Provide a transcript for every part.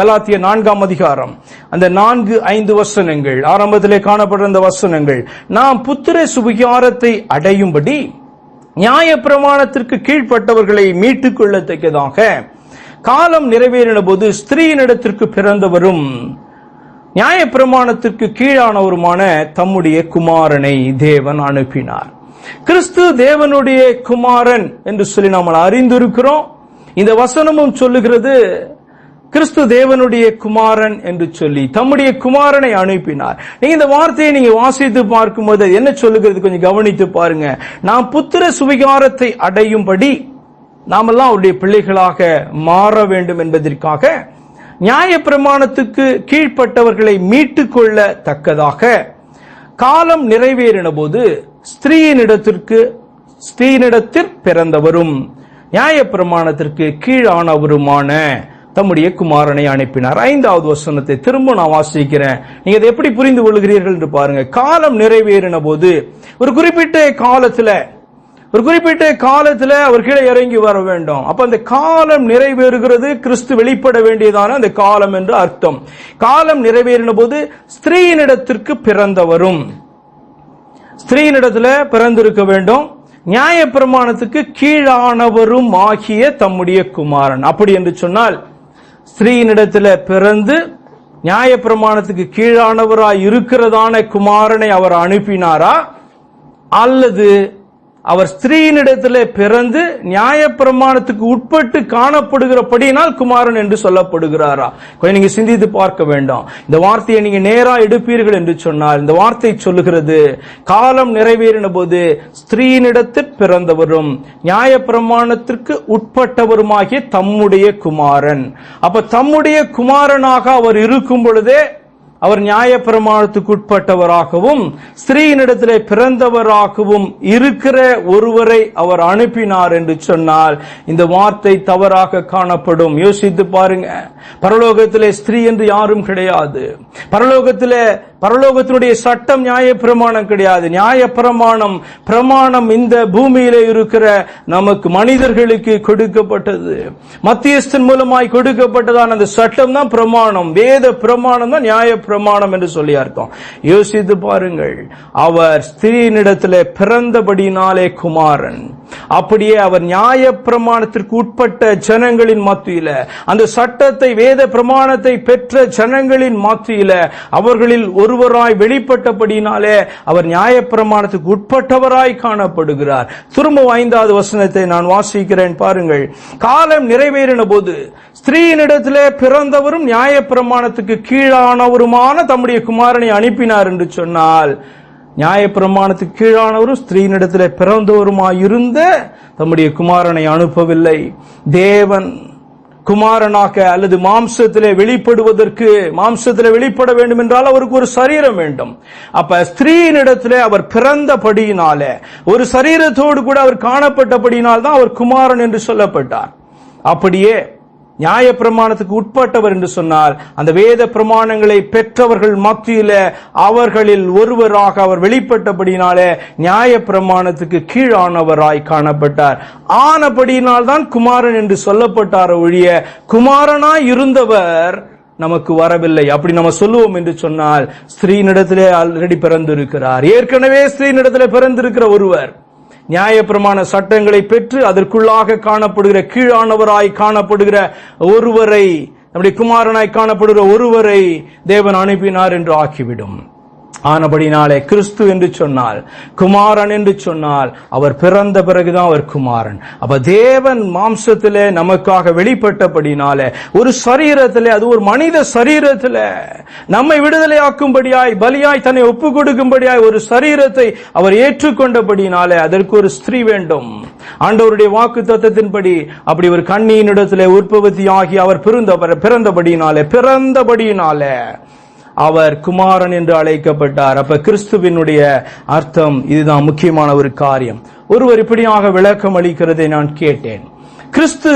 கலாத்திய நான்காம் அதிகாரம். அந்த நான்கு ஐந்து வசனங்கள். ஆரம்பத்திலே காணப்படுற அந்த வசனங்கள். நாம் புத்திர சுபிகாரத்தை அடையும்படி நியாய பிரமாணத்திற்கு கீழ்ப்பட்டவர்களை மீட்டுக் கொள்ளத்தக்கதாக காலம் நிறைவேறின போது ஸ்திரீனிடத்திற்கு பிறந்தவரும் நியாய பிரமாணத்திற்கு கீழானவருமான தம்முடைய குமாரனை தேவன் அனுப்பினார். கிறிஸ்து தேவனுடைய குமாரன் என்று சொல்லி நாம் அறிந்திருக்கிறோம். இந்த வசனமும் சொல்லுகிறது கிறிஸ்து தேவனுடைய குமாரன் என்று சொல்லி தம்முடைய குமாரனை அனுப்பினார். நீங்க இந்த வார்த்தையை நீங்க வாசித்து பார்க்கும்போது என்ன சொல்லுகிறது கொஞ்சம் கவனித்து பாருங்க. நாம் புத்திர சுவிகாரத்தை அடையும்படி நாமெல்லாம் அவருடைய பிள்ளைகளாக மாற வேண்டும் என்பதற்காக நியாய பிரமாணத்துக்கு கீழ்ப்பட்டவர்களை மீட்டுக் கொள்ள தக்கதாக காலம் நிறைவேறின போது ஸ்திரீயினிடத்திற்கு ஸ்திரீனிடத்தில் பிறந்தவரும் நியாய பிரமாணத்திற்கு கீழானவருமான தம்முடைய குமாரனை அனுப்பினார். ஐந்தாவது வசனத்தை திரும்ப நான் வாசிக்கிறேன். நீங்க எப்படி புரிந்து கொள்கிறீர்கள் என்று பாருங்க. காலம் நிறைவேறின போது ஒரு குறிப்பிட்ட காலத்துல ஒரு குறிப்பிட்ட காலத்துல அவர் கீழே இறங்கி வர வேண்டும். அப்ப அந்த காலம் நிறைவேறுகிறது கிறிஸ்து வெளிப்பட வேண்டியதான அந்த காலம் என்று அர்த்தம். காலம் நிறைவேறின போது ஸ்திரீயினிடத்திற்கு பிறந்தவரும் ஸ்திரீயினிடத்துல பிறந்திருக்க வேண்டும். நியாய பிரமாணத்துக்கு கீழானவரும் ஆகிய தம்முடைய குமாரன். அப்படி என்று சொன்னால் ஸ்திரீயினிடத்துல பிறந்து நியாய பிரமாணத்துக்கு கீழானவராய் இருக்கிறதான குமாரனை அவர் அனுப்பினாரா? அல்லது அவர் ஸ்திரீயினிடத்திலே பிறந்து நியாய பிரமாணத்துக்கு உட்பட்டு காணப்படுகிறபடியினால் குமாரன் என்று சொல்லப்படுகிறாரா? கொஞ்சம் நீங்க சிந்தித்து பார்க்க வேண்டாம். இந்த வார்த்தையை நீங்க நேரா எடுப்பீர்கள் என்று சொன்னால் இந்த வார்த்தை சொல்லுகிறது காலம் நிறைவேறின போது ஸ்திரீயினிடத்தில் பிறந்தவரும் நியாய பிரமாணத்திற்கு உட்பட்டவருமாகிய தம்முடைய குமாரன். அப்ப தம்முடைய குமாரனாக அவர் இருக்கும் பொழுதே அவர் நியாயப்பிரமாணத்துக்குட்பட்டவராகவும் ஸ்திரீயினிடத்திலே பிறந்தவராகவும் இருக்கிற ஒருவரை அவர் அனுப்பினார் என்று சொன்னால் இந்த வார்த்தை தவறாக காணப்படும். யோசித்து பாருங்க. பரலோகத்திலே ஸ்திரீ என்று யாரும் கிடையாது. பரலோகத்திலே பரலோகத்தினுடைய சட்டம் நியாய பிரமாணம் கிடையாது. நியாய பிரமாணம் பிரமாணம் இந்த பூமியிலே இருக்கிற நமக்கு மனிதர்களுக்கு கொடுக்கப்பட்டது. மத்தியஸ்தன் மூலமாய் கொடுக்கப்பட்டதான அந்த சட்டம் தான் பிரமாணம். வேத பிரமாணம் தான் நியாய பிரமாணம் என்று சொல்லி அர்த்தம். யோசித்து பாருங்கள். அவர் ஸ்திரீனிடத்தில் பிறந்தபடினாலே குமாரன். அப்படியே அவர் நியாய பிரமாணத்திற்கு உட்பட்ட ஜனங்களின் மத்தியில அந்த சட்டத்தை வேத பிரமாணத்தை பெற்ற ஜனங்களின் மத்தியில அவர்களில் ஒருவராய் வெளிப்பட்டபடினாலே அவர் நியாய பிரமாணத்துக்கு உட்பட்டவராய் காணப்படுகிறார். திரும்ப ஐந்தாவது வசனத்தை நான் வாசிக்கிறேன் பாருங்கள். காலம் நிறைவேறின போது ஸ்திரீனிடத்திலே பிறந்தவரும் நியாய பிரமாணத்துக்கு கீழானவருமான தம்முடைய குமாரனை அனுப்பினார் என்று சொன்னால் நியாயப்பிரமாணத்துக்கு கீழானவரும் ஸ்திரீனிடத்தில் பிறந்தவருமாயிருந்த தம்முடைய குமாரனை அனுப்பவில்லை. தேவன் குமாரனாக அல்லது மாம்சத்திலே வெளிப்படுவதற்கு மாம்சத்திலே வெளிப்பட வேண்டும் என்றால் அவருக்கு ஒரு சரீரம் வேண்டும். அப்ப ஸ்திரீனிடத்திலே அவர் பிறந்தபடியினால ஒரு சரீரத்தோடு கூட அவர் காணப்பட்டபடியினால் தான் அவர் குமாரன் என்று சொல்லப்பட்டார். அப்படியே நியாய பிரமாணத்துக்கு உட்பட்டவர் என்று சொன்னால் அந்த வேத பிரமாணங்களை பெற்றவர்கள் மத்தியில அவர்களில் ஒருவராக அவர் வெளிப்பட்டபடினாலே நியாய பிரமாணத்துக்கு கீழானவராய் காணப்பட்டார். ஆனபடியினால் தான் குமாரன் என்று சொல்லப்பட்டார் ஒழிய குமாரனாய் இருந்தவர் நமக்கு வரவில்லை. அப்படி நம்ம சொல்லுவோம் என்று சொன்னால் ஸ்திரீனிடத்திலே ஆல்ரெடி பிறந்திருக்கிறார். ஏற்கனவே ஸ்திரீனிடத்திலே பிறந்திருக்கிற ஒருவர் நியாயப்பிரமாண சட்டங்களை பெற்று அதற்குள்ளாக காணப்படுகிற கீழானவராய் காணப்படுகிற ஒருவரை நம்முடைய குமாரனாய் காணப்படுகிற ஒருவரை தேவன் அனுப்பினார் என்று ஆக்கிவிடும். ஆனபடினாலே கிறிஸ்து என்று சொன்னால் குமாரன் என்று சொன்னால் அவர் பிறந்த பிறகுதான் அவர் குமாரன். அப்ப தேவன் மாம்சத்திலே நமக்காக வெளிப்பட்டபடினாலே ஒரு சரீரத்திலே அது ஒரு மனித சரீரத்திலே நம்மை விடுதலையாக்கும்படியாய் பலியாய் தன்னை ஒப்பு கொடுக்கும்படியாய் ஒரு சரீரத்தை அவர் ஏற்றுக்கொண்டபடினாலே அதற்கு ஒரு ஸ்திரீ வேண்டும். ஆண்டவருடைய வாக்கு தத்துவத்தின்படி அப்படி ஒரு கண்ணியின் இடத்திலே உற்பத்தி ஆகி அவர் பிறந்த பிறந்தபடினாலே பிறந்தபடியினாலே அவர் குமாரன் என்று அழைக்கப்பட்டார். அப்ப கிறிஸ்துவினுடைய அர்த்தம் இதுதான் முக்கியமான ஒரு காரியம். ஒருவர் இப்படியாக விளக்கம் அளிக்கிறதை நான் கேட்டேன். கிறிஸ்து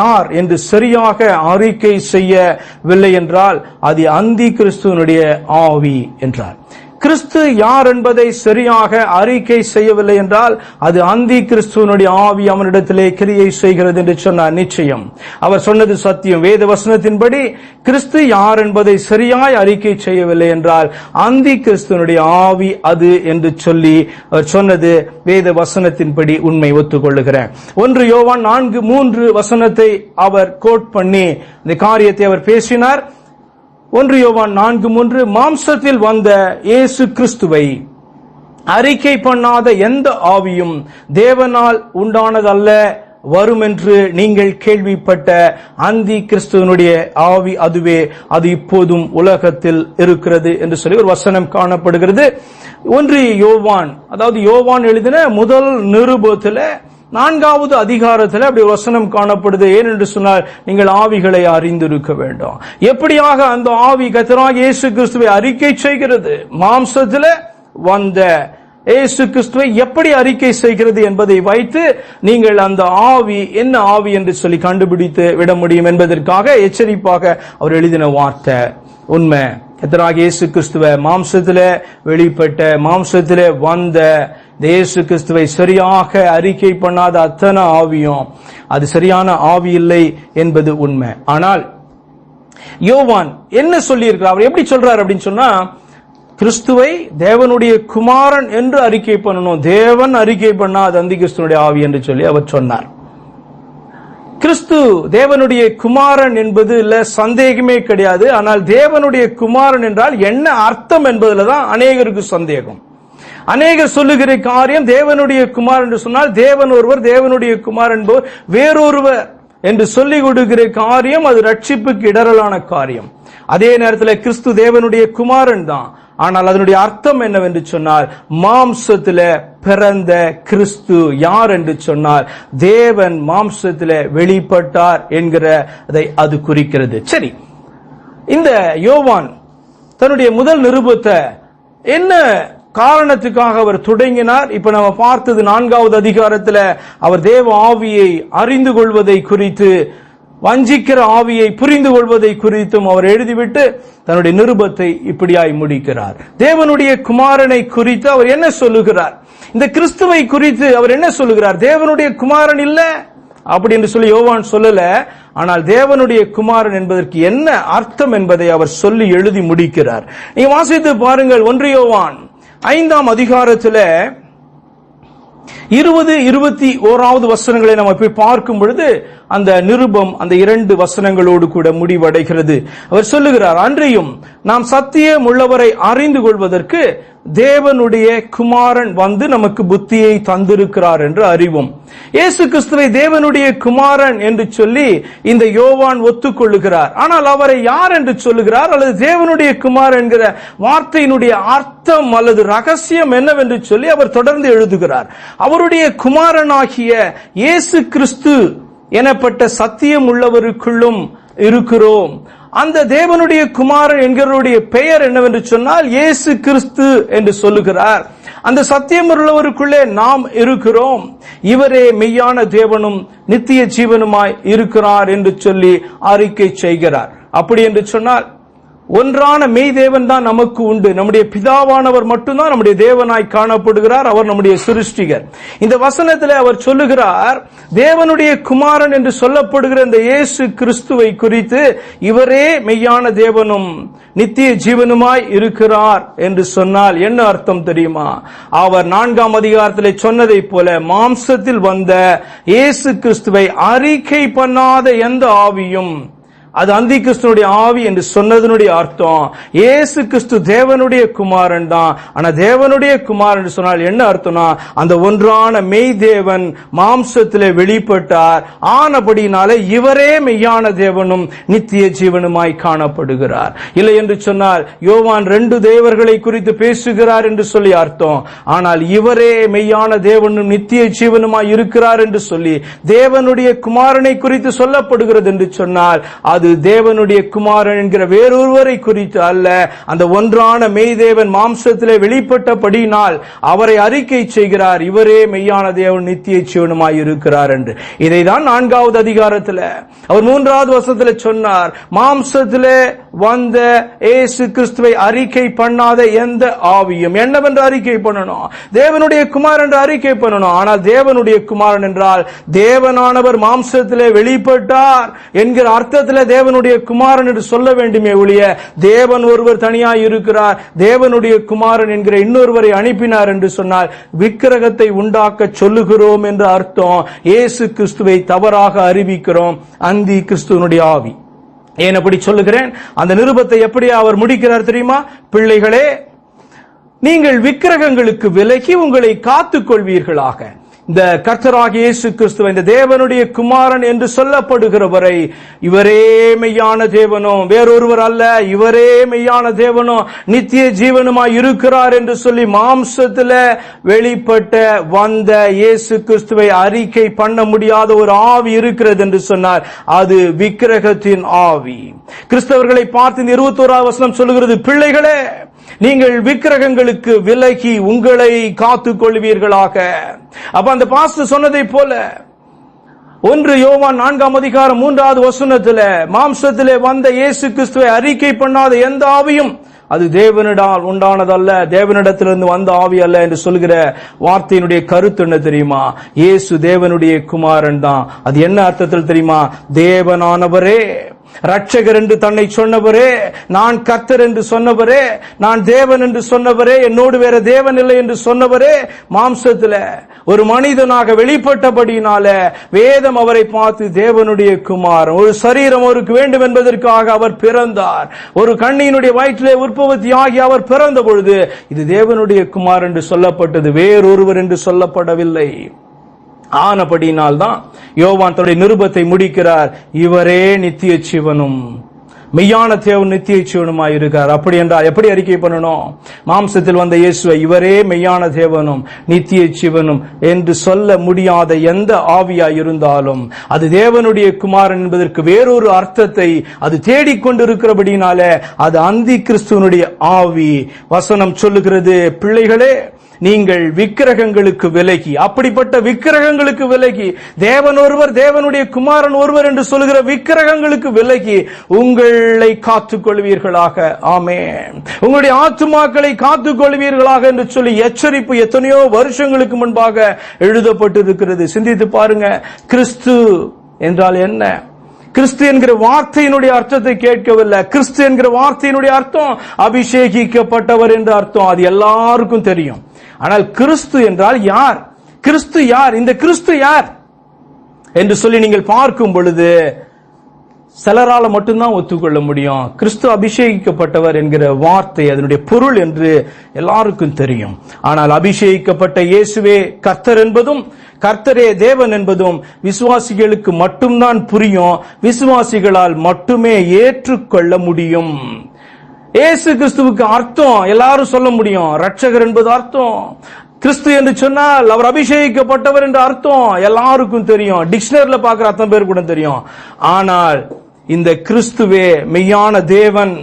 யார் என்று சரியாக அறிக்கை செய்யவில்லை என்றால் அது அந்தி கிறிஸ்துவனுடைய ஆவி என்றார். கிறிஸ்து யார் என்பதை சரியாக அறிக்கை செய்யவில்லை என்றால் அது அந்தி கிறிஸ்துவனுடைய ஆவி அவனிடத்திலே கிரியை செய்கிறது என்று சொன்னார். நிச்சயம். அவர் சொன்னது சத்தியம். வேத வசனத்தின்படி கிறிஸ்து யார் என்பதை சரியாய் அறிக்கை செய்யவில்லை என்றால் அந்தி கிறிஸ்துவனுடைய ஆவி அது என்று சொல்லி அவர் சொன்னது வேத வசனத்தின்படி உண்மை ஒத்துக்கொள்ளுகிறேன். ஒன்று யோவான் நான்கு மூன்று வசனத்தை அவர் கோட் பண்ணி இந்த காரியத்தை அவர் பேசினார். ஒன்று யோவான் நான்கு மூன்று மாம்சத்தில் வந்த இயேசு கிறிஸ்துவை அறிக்கை பண்ணாத எந்த ஆவியும் தேவனால் உண்டானதல்ல வரும் என்று நீங்கள் கேள்விப்பட்ட அந்தி கிறிஸ்துவனுடைய ஆவி அதுவே அது இப்போதும் உலகத்தில் இருக்கிறது என்று சொல்லி ஒரு வசனம் காணப்படுகிறது. ஒன்று யோவான் அதாவது யோவான் எழுதின முதல் நிருபத்தில் நான்காவது அதிகாரத்தில் அப்படி வசனம் காணப்படுது. ஏனென்று சொன்னால் நீங்கள் ஆவிகளை அறிந்திருக்க வேண்டும். எப்படியாக அந்த ஆவி கத்தராக இயேசு கிறிஸ்துவை அறிக்கை செய்கிறது? மாம்சத்தில் வந்த இயேசு கிறிஸ்துவை எப்படி அறிக்கை செய்கிறது என்பதை வைத்து நீங்கள் அந்த ஆவி என்ன ஆவி என்று சொல்லி கண்டுபிடித்து விட முடியும் என்பதற்காக எச்சரிப்பாக அவர் எழுதின வார்த்தை. உண்மை. கத்தராக இயேசு கிறிஸ்துவ மாம்சத்தில் வெளிப்பட்ட மாம்சத்தில் வந்த தேசு கிறிஸ்துவை சரியாக அறிக்கை பண்ணாத அத்தனை ஆவியும். அது சரியான ஆவி இல்லை என்பது உண்மை. ஆனால் யோவான் என்ன சொல்லியிருக்கிறார்? அவர் எப்படி சொல்றார் அப்படின்னு சொன்னா கிறிஸ்துவை தேவனுடைய குமாரன் என்று அறிக்கை பண்ணணும். தேவன் அறிக்கை பண்ணா அது அந்தி கிறிஸ்துவனுடைய ஆவி என்று சொல்லி அவர் சொன்னார். கிறிஸ்து தேவனுடைய குமாரன் என்பது இல்ல சந்தேகமே கிடையாது. ஆனால் தேவனுடைய குமாரன் என்றால் என்ன அர்த்தம் என்பதுல தான் அநேகருக்கு சந்தேகம். அநேகர் சொல்லுகிற காரியம் தேவனுடைய குமார் என்று சொன்னால் தேவன் ஒருவர் தேவனுடைய குமார் என்பவர் வேறொருவர் என்று சொல்லிக் கொடுக்கிற காரியம் அது ரட்சிப்புக்கு இடரலான காரியம். அதே நேரத்தில் கிறிஸ்து தேவனுடைய குமாரன் தான். ஆனால் அதனுடைய அர்த்தம் என்னவென்று சொன்னால் மாம்சத்தில் பிறந்த கிறிஸ்து யார் என்று சொன்னால் தேவன் மாம்சத்தில் வெளிப்பட்டார் என்கிற அதை அது குறிக்கிறது. சரி இந்த யோவான் தன்னுடைய முதல் நிருபத்தை என்ன காரணத்துக்காக அவர் தொடங்கினார். இப்ப நம்ம பார்த்தது நான்காவது அதிகாரத்துல அவர் தேவ ஆவியை அறிந்து கொள்வதை குறித்து வஞ்சிக்கிற ஆவியை புரிந்து கொள்வதை குறித்தும் அவர் எழுதிவிட்டு தன்னுடைய நிருபத்தை இப்படியாய் முடிக்கிறார். தேவனுடைய குமாரனை குறித்து அவர் என்ன சொல்லுகிறார்? இந்த கிறிஸ்துவை குறித்து அவர் என்ன சொல்லுகிறார்? தேவனுடைய குமாரன் இல்ல அப்படி என்று சொல்லி யோவான் சொல்லல. ஆனால் தேவனுடைய குமாரன் என்பதற்கு என்ன அர்த்தம் என்பதை அவர் சொல்லி எழுதி முடிக்கிறார். நீங்க வாசித்து பாருங்கள் ஒன்று யோவான். ஐந்தாம் அதிகாரத்துல இருபது இருபத்தி ஓராவது வசனங்களை நம்ம போய் பார்க்கும் பொழுது அந்த நிருபம் அந்த இரண்டு வசனங்களோடு கூட முடிவடைகிறது. அவர் சொல்லுகிறார் அன்றையும் நாம் சத்தியம் உள்ளவரை அறிந்து கொள்வதற்கு தேவனுடைய குமாரன் வந்து நமக்கு புத்தியை தந்திருக்கிறார் என்று அறிவோம். இயேசு கிறிஸ்துவை தேவனுடைய குமாரன் என்று சொல்லி இந்த யோவான் ஒத்துக்கொள்ளுகிறார். ஆனால் அவரை யார் என்று சொல்லுகிறார்? அல்லது தேவனுடைய குமார் என்கிற வார்த்தையினுடைய அர்த்தம் அல்லது ரகசியம் என்னவென்று சொல்லி அவர் தொடர்ந்து எழுதுகிறார். அவருடைய குமாரனாகிய இயேசு கிறிஸ்து எனப்பட்ட சத்தியம் உள்ளவருக்குள்ளும் இருக்கிறோம். அந்த தேவனுடைய குமாரன் என்கிறவருடைய பெயர் என்னவென்று சொன்னால் இயேசு கிறிஸ்து என்று சொல்லுகிறார். அந்த சத்தியம் உள்ளவருக்குள்ளே நாம் இருக்கிறோம். இவரே மெய்யான தேவனும் நித்திய ஜீவனுமாய் இருக்கிறார் என்று சொல்லி அறிக்கை செய்கிறார். அப்படி என்று சொன்னால் ஒன்றான மெய் தேவன் தான் நமக்கு உண்டு. நம்முடைய பிதாவானவர் மட்டும்தான் நம்முடைய தேவனாய் காணப்படுகிறார். அவர் நம்முடைய சிருஷ்டிகர். இந்த வசனத்தில் அவர் சொல்லுகிறார் தேவனுடைய குமாரன் என்று சொல்லப்படுகிற இந்த இயேசு கிறிஸ்துவை குறித்து இவரே மெய்யான தேவனும் நித்திய ஜீவனுமாய் இருக்கிறார் என்று சொன்னால் என்ன அர்த்தம் தெரியுமா? அவர் நான்காம் அதிகாரத்தில் சொன்னதை போல மாம்சத்தில் வந்த இயேசு கிறிஸ்துவை அறிக்கை பண்ணாத எந்த ஆவியும் அது அந்தி கிறிஸ்துனுடைய ஆவி என்று சொன்னதனுடைய அர்த்தம். இயேசு கிறிஸ்து தேவனுடைய குமாரன் தான். ஆனா தேவனுடைய குமாரன் என்று சொன்னால் என்ன அர்த்தம்னா அந்த ஒன்றான மெய் தேவன் மாம்சத்திலே வெளிப்பட்டார். ஆனபடினாலே இவரே மெய்யான தேவனும் நித்திய ஜீவனுமாய் காணப்படுகிறார். இல்லை என்று சொன்னால் யோவான் ரெண்டு தேவர்களை குறித்து பேசுகிறார் என்று சொல்லி அர்த்தம். ஆனால் இவரே மெய்யான தேவனும் நித்திய ஜீவனுமாய் இருக்கிறார் என்று சொல்லி தேவனுடைய குமாரனை குறித்து சொல்லப்படுகிறது என்று சொன்னால் அது அது தேவனுடைய குமாரன் என்கிற வேறொருவரை குறித்து அல்ல. அந்த ஒன்றான மெய்தேவன் மாம்சத்திலே வெளிப்பட்டபடியினால் அவரை அறிக்கை செய்கிறார். இவரே மெய்யான தேவன் நித்திய சிவனுமாய் இருக்கிறார் என்று. இதைதான் நான்காவது அதிகாரத்தில் அவர் மூன்றாவது வருஷத்துல சொன்னார். மாம்சத்திலே வந்த ஏசு கிறிஸ்துவை அறிக்கை பண்ணாத எந்த ஆவியும் என்னவென்று அறிக்கை பண்ணணும்? தேவனுடைய குமாரன் என்று அறிக்கை பண்ணணும். ஆனால் தேவனுடைய குமாரன் என்றால் தேவனானவர் மாம்சத்திலே வெளிப்பட்டார் என்கிற அர்த்தத்திலே தேவனுடைய குமாரன் என்று சொல்ல வேண்டுமே ஒழிய தேவன் ஒருவர் தனியாய் இருக்கிறார். தேவனுடைய குமாரன் என்கிற இன்னொருவரை அனுப்பினார் என்று சொன்னால் விக்கிரகத்தை உண்டாக்க சொல்லுகிறோம் என்று அர்த்தம் இயேசு கிறிஸ்துவை தவறாக அறிவிக்கிறோம். அந்தி கிறிஸ்துவனுடைய ஆவி. ஏன் அப்படி சொல்லுகிறேன்? அந்த நிருபத்தை எப்படி அவர் முடிக்கிறார் தெரியுமா? பிள்ளைகளே நீங்கள் விக்கிரகங்களுக்கு விலகி உங்களை காத்துக் கொள்வீர்களாக இந்த கர்த்தராக இயேசு கிறிஸ்துவ இந்த தேவனுடைய குமாரன் என்று சொல்லப்படுகிறவரை இவரே மெய்யான தேவனும் வேறொருவர் அல்ல இவரே மெய்யான தேவனும் நித்திய ஜீவனுமாய் இருக்கிறார் என்று சொல்லி மாம்சத்துல வெளிப்பட்ட வந்த இயேசு கிறிஸ்துவை அறிக்கை பண்ண முடியாத ஒரு ஆவி இருக்கிறது என்று சொன்னார். அது விக்கிரகத்தின் ஆவி. கிறிஸ்தவர்களை பார்த்து இந்த இருபத்தோராவது வசனம் சொல்லுகிறது பிள்ளைகளே நீங்கள் விக்கிரகங்களுக்கு விலகி உங்களை காத்துக் கொள்வீர்களாக அப்ப அந்த பாஸ்டர் சொன்னதை போல ஒன்று யோவான் நான்காம் அதிகாரம் மூன்றாவது வசனத்துல மாம்சத்திலே வந்த இயேசு கிறிஸ்துவை அறிக்கை பண்ணாத எந்த ஆவியும் அது தேவனிடால் உண்டானதல்ல தேவனிடத்திலிருந்து வந்த ஆவி அல்ல என்று சொல்கிற வார்த்தையினுடைய கருத்து என்ன தெரியுமா? இயேசு தேவனுடைய குமாரன் தான். அது என்ன அர்த்தத்தில் தெரியுமா? தேவனானவரே. ரட்சகர் என்று தன்னை சொன்னவரே நான் கத்தர் என்று சொன்னவரே நான் தேவன் என்று சொன்னவரே என்னோடு வேற தேவன் இல்லை என்று சொன்னவரே மாம்சத்துல ஒரு மனிதனாக வெளிப்பட்டபடியினால வேதம் அவரை பார்த்து தேவனுடைய குமாரன். ஒரு சரீரம் அவருக்கு வேண்டும் என்பதற்காக அவர் பிறந்தார். ஒரு கண்ணியினுடைய வயிற்றிலே உற்பத்தி ஆகி அவர் பிறந்த பொழுது இது தேவனுடைய குமார் என்று சொல்லப்பட்டது. வேறொருவர் என்று சொல்லப்படவில்லை. ஆனபடினால் தான் யோவான் தன்னுடைய நிருபத்தை முடிக்கிறார். இவரே நித்திய சிவனும் மெய்யான தேவன் நித்திய சிவனுமாய் இருக்கார் அப்படி என்றால் எப்படி அறிக்கை பண்ணணும்? மாம்சத்தில் வந்த இயேசுவை இவரே மெய்யான தேவனும் நித்திய சிவனும் என்று சொல்ல முடியாத எந்த ஆவியாய் இருந்தாலும் அது தேவனுடைய குமாரன் என்பதற்கு வேறொரு அர்த்தத்தை அது தேடிக்கொண்டிருக்கிறபடினால அது அந்தி கிறிஸ்துவனுடைய ஆவி. வசனம் சொல்லுகிறது பிள்ளைகளே நீங்கள் விக்கிரகங்களுக்கு விலகி அப்படிப்பட்ட விக்கிரகங்களுக்கு விலகி தேவன் ஒருவர் தேவனுடைய குமாரன் ஒருவர் என்று சொல்லுகிற விக்கிரகங்களுக்கு விலகி உங்களை காத்துக் கொள்வீர்களாக ஆமே உங்களுடைய ஆத்துமாக்களை காத்துக் கொள்வீர்களாக என்று சொல்லி எச்சரிப்பு எத்தனையோ வருஷங்களுக்கு முன்பாக எழுதப்பட்டிருக்கிறது. சிந்தித்து பாருங்க கிறிஸ்து என்றால் என்ன? கிறிஸ்து என்கிற வார்த்தையினுடைய அர்த்தத்தை கேட்கவில்லை. கிறிஸ்து என்கிற வார்த்தையினுடைய அர்த்தம் அபிஷேகிக்கப்பட்டவர் என்று அர்த்தம். அது எல்லாருக்கும் தெரியும். ஆனால் கிறிஸ்து என்றால் யார்? கிறிஸ்து யார்? இந்த கிறிஸ்து யார்? என்று சொல்லி நீங்கள் பார்க்கும் பொழுது சிலரால மட்டும்தான் ஒத்துக்கொள்ள முடியும். கிறிஸ்து அபிஷேகிக்கப்பட்டவர் என்கிற வார்த்தை அதனுடைய பொருள் என்று எல்லாருக்கும் தெரியும். ஆனால் அபிஷேகிக்கப்பட்ட இயேசுவே கர்த்தர் என்பதும் கர்த்தரே தேவன் என்பதும் விசுவாசிகளுக்கு மட்டும்தான் புரியும். விசுவாசிகளால் மட்டுமே ஏற்றுக்கொள்ள முடியும். இயேசு கிறிஸ்துவுக்கு அர்த்தம். எல்லாரும் சொல்ல முடியும். ரட்சகர் என்பது அர்த்தம். கிறிஸ்து என்று சொன்னால் அவர் அபிஷேகிக்கப்பட்டவர் என்ற அர்த்தம். எல்லாருக்கும் தெரியும். டிக்ஷனரியில் பார்க்குற அத்தனை பேர் கூட தெரியும். ஆனால் இந்த கிறிஸ்துவே மெய்யான தேவன்.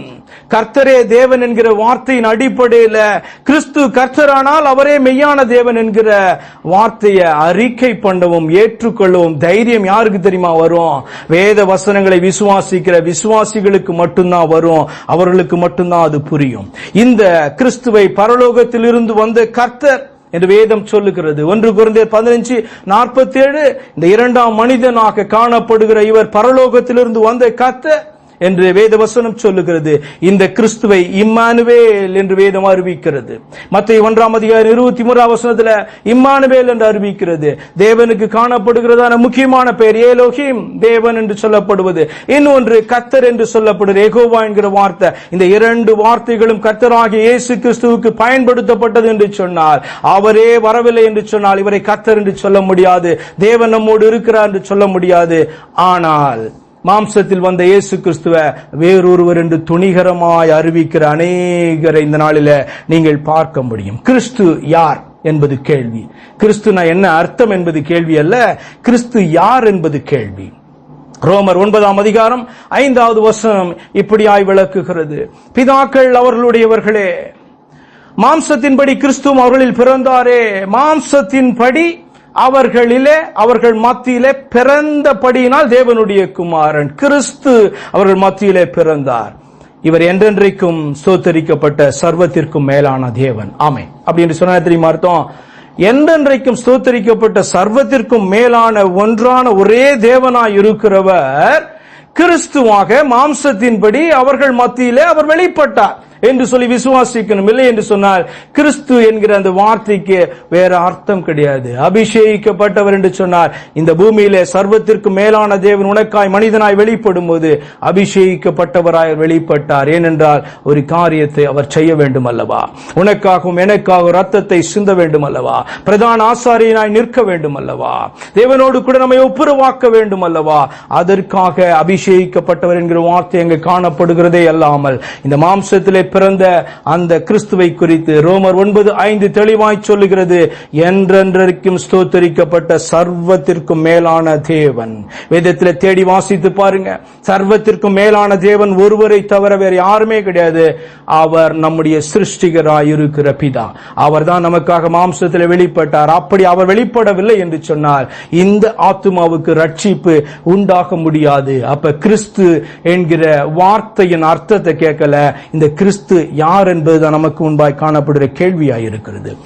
கர்த்தரே தேவன் என்கிற வார்த்தையின் அடிப்படையில கிறிஸ்து கர்த்தரானால் அவரே மெய்யான தேவன் என்கிற வார்த்தையை அறிக்கை பண்ணவும் ஏற்றுக்கொள்ளவும் தைரியம் யாருக்கு தெரியுமா வரும்? வேத வசனங்களை விசுவாசிக்கிற விசுவாசிகளுக்கு மட்டும்தான் வரும். அவர்களுக்கு மட்டும்தான் அது புரியும். இந்த கிறிஸ்துவை பரலோகத்தில் இருந்து வந்த கர்த்தர் என்று வேதம் சொல்லுகிறது. ஒன்று குறைந்த பதினஞ்சு நாற்பத்தி ஏழு இந்த இரண்டாம் மனிதனாக காணப்படுகிற இவர் பரலோகத்திலிருந்து வந்த கர்த்தர். என்று வேத வசனம் சொல்லுகிறது. இந்த கிறிஸ்துவை இம்மானுவேல் என்று வேதம் அறிவிக்கிறது. மத்திய ஒன்றாம் அதிகாரம் இருபத்தி மூன்றாம் வசனத்துல இம்மானுவேல் என்று அறிவிக்கிறது. தேவனுக்கு காணப்படுகிறதான முக்கியமான பெயர் ஏலோகிம் தேவன் என்று சொல்லப்படுவது. இன்னொன்று கத்தர் என்று சொல்லப்படுது எகோவா என்கிற வார்த்தை. இந்த இரண்டு வார்த்தைகளும் கத்தராகிய இயேசு கிறிஸ்துவுக்கு பயன்படுத்தப்பட்டது என்று சொன்னார் அவரே வரவில்லை என்று சொன்னால் இவரை கத்தர் என்று சொல்ல முடியாது. தேவன் நம்மோடு இருக்கிறார் என்று சொல்ல முடியாது. ஆனால் மாம்சத்தில் வந்த இயேசு கிறிஸ்துவ வேறொருவர் என்று துணிகரமாய் அறிவிக்கிற அநேகரை இந்த நாளில நீங்கள் பார்க்க முடியும். கிறிஸ்து யார் என்பது கேள்வி. கிறிஸ்துனா என்ன அர்த்தம் என்பது கேள்வி அல்ல. கிறிஸ்து யார் என்பது கேள்வி. ரோமர் ஒன்பதாம் அதிகாரம் ஐந்தாவது வசனம் இப்படியாய் விளக்குகிறது. பிதாக்கள் அவர்களுடையவர்களே மாம்சத்தின்படி கிறிஸ்துவும் அவர்களில் பிறந்தாரே மாம்சத்தின்படி அவர்களிலே அவர்கள் மத்தியிலே பிறந்தபடியினால் தேவனுடைய குமாரன் கிறிஸ்து அவர்கள் மத்தியிலே பிறந்தார். இவர் என்றென்றைக்கும் ஸ்தோத்தரிக்கப்பட்ட சர்வத்திற்கும் மேலான தேவன். ஆமை அப்படி என்று சொன்னா தெரியுமா அர்த்தம்? என்றென்றைக்கும் ஸ்தோத்தரிக்கப்பட்ட சர்வத்திற்கும் மேலான ஒன்றான ஒரே தேவனாய் இருக்கிறவர் கிறிஸ்துவாக மாம்சத்தின்படி அவர்கள் மத்தியிலே அவர் வெளிப்பட்டார். என்று சொல்லி விசுவாசிக்கணும் இல்லை என்று சொன்னால் கிறிஸ்து என்கிற அந்த வார்த்தைக்கு வேற அர்த்தம் கிடையாது. அபிஷேகிக்கப்பட்டவர் என்று சொன்னார் இந்த பூமியிலே சர்வத்திற்கு மேலான தேவன் உனக்காய் மனிதனாய் வெளிப்படும் போது அபிஷேகிக்கப்பட்டவராய் வெளிப்பட்டார். ஏனென்றால் ஒரு காரியத்தை அவர் செய்ய வேண்டும் அல்லவா? உனக்காகவும் எனக்காக ரத்தத்தை சிந்த வேண்டும் அல்லவா? பிரதான ஆசாரியனாய் நிற்க வேண்டும் அல்லவா? தேவனோடு கூட நம்மை ஒப்புரவாக்க வேண்டும் அல்லவா? அதற்காக அபிஷேகிக்கப்பட்டவர் என்கிற வார்த்தை அங்கு காணப்படுகிறதே அல்லாமல் இந்த மாம்சத்திலே பிறந்த அந்த கிறிஸ்துவை குறித்து ரோமர் ஒன்பது ஐந்து தெளிவாய் சொல்லுகிறது. என்றென்றைக்கும் ஸ்தோத்தரிக்கப்பட்ட சர்வத்திற்கும் மேலான தேவன். வேதத்தில் தேடி வாசித்து பாருங்க. சர்வத்திற்கும் மேலான தேவன் ஒருவரை தவிர வேறு யாருமே கிடையாது. அவர் நம்முடைய சிருஷ்டிகராய் இருக்கிற பிதா. அவர் தான் நமக்காக மாம்சத்தில் வெளிப்பட்டார். அப்படி அவர் வெளிப்படவில்லை என்று சொன்னால் இந்த ஆத்மாவுக்கு ரட்சிப்பு உண்டாக முடியாது. அப்ப கிறிஸ்து என்கிற வார்த்தையின் அர்த்தத்தை கேட்கல. இந்த கிறிஸ்து யார் என்பதுதான் நமக்கு முன்பாய் காணப்படுகிற கேள்வியாயிருக்கிறது.